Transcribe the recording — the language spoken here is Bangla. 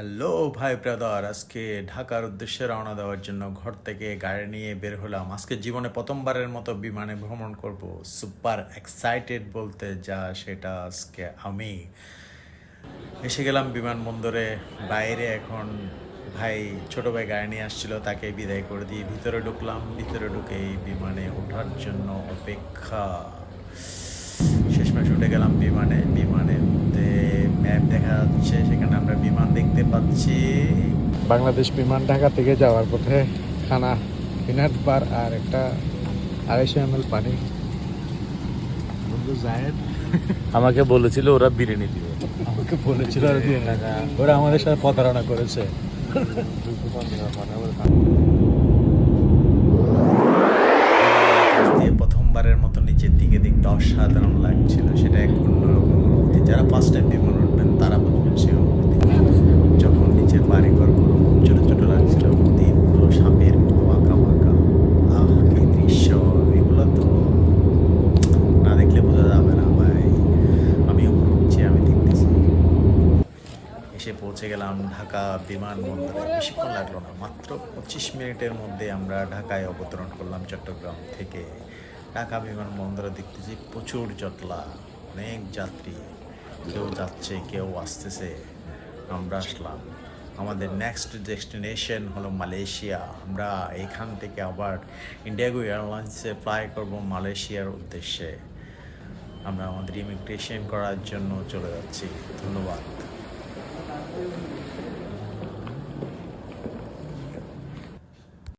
হ্যালো ভাই ব্রাদার, আজকে ঢাকার উদ্দেশ্যে রওনা দেওয়ার জন্য ঘর থেকে গাড়ি নিয়ে বের হলাম। আজকে জীবনে প্রথমবারের মতো বিমানে ভ্রমণ করব। সুপার এক্সাইটেড বলতে যা সেটা আজকে আমি। এসে গেলাম বিমানবন্দরে। বাইরে এখন ভাই, ছোট ভাই গাড়ি নিয়ে আসছিল, তাকে বিদায় করে দিয়ে ভিতরে ঢুকলাম। ভিতরে ঢুকে বিমানে ওঠার জন্য অপেক্ষা। শেষমেশ উঠে গেলাম বিমানে। বিমানের মধ্যে ম্যাপ দেখা যাচ্ছে সেখানে আমরা বিমান দেখতে পাচ্ছি। বাংলাদেশ বিমান ঢাকা থেকে যাওয়ার পথে খানা পিনাট বার আর একটা আড়াইশো এম এল পানি। বন্ধু জায়েদ। আমাকে বলেছিল ওরা বিরিয়ানি দিবে। আমাকে বলেছিল আর দিয়ে ওরা আমাদের সাথে প্রতারণা করেছে। দিয়ে প্রথমবারের মতো নিচের দিকে দেখতে অসাধারণ লাগছিল। সেটা এক অন্যরকম অনুভূতি। যারা ফার্স্ট টাইম বিমান উঠবেন তারা বুঝবেন সেই অনুভূতি যখন নিচের বাড়িঘরগুলো খুব ছোটো ছোটো লাগছিল নদীগুলো সাপের মতো আঁকা বাঁকা আহ কি দৃশ্য এগুলো তো না দেখলে বোঝা যাবে না ভাই আমি উপরে উঠছি আমি দেখতেছি এসে পৌঁছে গেলাম ঢাকা বিমানবন্দরে। বেশিক্ষণ লাগল না, মাত্র পঁচিশ মিনিটের মধ্যে আমরা ঢাকায় অবতরণ করলাম চট্টগ্রাম থেকে। ঢাকা বিমানবন্দরে দেখতেছি প্রচুর জটলা, অনেক যাত্রী, কেউ যাচ্ছে, কেউ আসতেছে, আমরা আসলাম। আমাদের নেক্সট ডেস্টিনেশন হলো মালয়েশিয়া। আমরা এখান থেকে আবার ইন্ডিয়াগো এয়ারলাইন্সে ফ্লাই করব মালয়েশিয়ার উদ্দেশ্যে। আমরা আমাদের ইমিগ্রেশন করার জন্য চলে যাচ্ছি। ধন্যবাদ। Thank you.